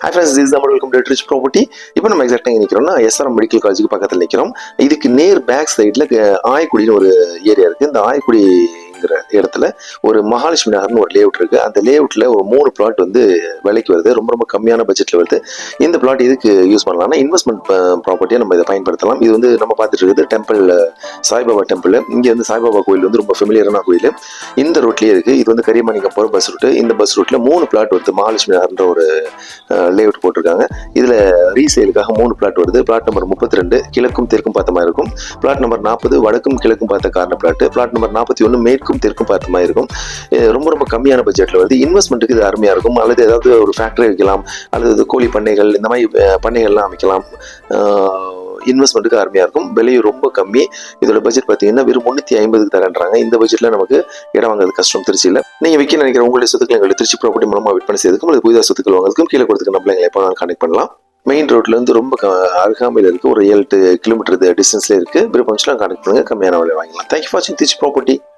High friends is நம்ம welcome to rich property இப்போ நம்ம எக்ஸாக்டாக நிற்கிறோம்னா எஸ்ஆர்எம் மெடிக்கல் காலேஜுக்கு பக்கத்தில் நிற்கிறோம் இதுக்கு நேர் பேக் சைடில் ஆயக்குடின்னு ஒரு ஏரியா இருக்குது இந்த ஆயக்குடி அப்படிங்கிற இடத்துல ஒரு மகாலட்சுமி நகர்னு ஒரு லேஅவுட் இருக்குது அந்த லேஅவுட்டில் ஒரு மூணு பிளாட் வந்து விலைக்கு வருது. ரொம்ப ரொம்ப கம்மியான பட்ஜெட்டில் வருது. இந்த பிளாட் இதுக்கு யூஸ் பண்ணலாம்னா இன்வெஸ்ட்மெண்ட் ப்ராப்பர்ட்டியாக நம்ம இதை பயன்படுத்தலாம். இது வந்து நம்ம பார்த்துட்டு இருக்குது டெம்பிள் சாய்பாபா டெம்பிள் இங்கே வந்து சாய்பாபா கோயில் வந்து ரொம்ப ஃபெமிலியரான கோயில். இந்த ரோட்லேயே இருக்குது இது வந்து கரியமாணிக்கம் போகிற பஸ் ரூட்டு இந்த பஸ் ரூட்டில் மூணு பிளாட் வருது மகாலட்சுமி நகர்ன்ற ஒரு லேஅவுட் போட்டிருக்காங்க. இதில் ரீசேலுக்காக மூணு பிளாட் வருது. பிளாட் நம்பர் முப்பத்தி ரெண்டு கிழக்கும் தெற்கும் பார்த்த மாதிரி இருக்கும். பிளாட் நம்பர் நாற்பது வடக்கும் கிழக்கும் பார்த்த காரண பிளாட் பிளாட் நம்பர் நாற்பத்தி ஒன்று மேற்கும் தெற்கும் பார்த்த மாதிரி இருக்கும். இது ரொம்ப ரொம்ப கம்மியான பட்ஜெட்டில் வந்து இன்வெஸ்ட்மெண்ட்டுக்கு இது அருமையாக இருக்கும். அல்லது ஏதாவது ஒரு ஃபேக்டரி வைக்கலாம். அல்லது கோழி பண்ணைகள் இந்த மாதிரி பண்ணைகள்லாம் அமைக்கலாம். இன்வெஸ்ட்மெண்ட்டுக்கு அருமையாக இருக்கும். விலையும் ரொம்ப கம்மி. இதோட பட்ஜெட் பார்த்தீங்கன்னா வெறும் முந்நூற்றி ஐம்பதுக்கு தரேன்றாங்க இந்த பட்ஜெட்டில் நமக்கு இடம் வாங்குறது கஷ்டம். திருச்சியில் நீங்கள் விற்க நினைக்கிற உங்களுடைய சொத்துக்கள் எங்களுடைய திருச்சி ப்ராப்பர்ட்டி மூலமாக விற்பனை செய்யறதுக்கும் அல்லது புதிதாக சொத்துக்கள் வாங்குறதுக்கும் கீழே கொடுத்துக்க நம்மளை எங்களை எப்போ கனெக்ட் பண்ணலாம். மெயின் ரோட்லேருந்து ரொம்ப க- அருகாமையில் இருக்குது ஒரு ஏழு எட்டு கிலோமீட்டர் டிஸ்டன்ஸில் இருக்குது விருப்பம் கான்டெக்ட் பண்ணுங்கள் கம்மியான விலை வாங்கலாம் தேங்க்யூ ஃபார் வாட்சிங் திருச்சி ப்ராப்பர்ட்டி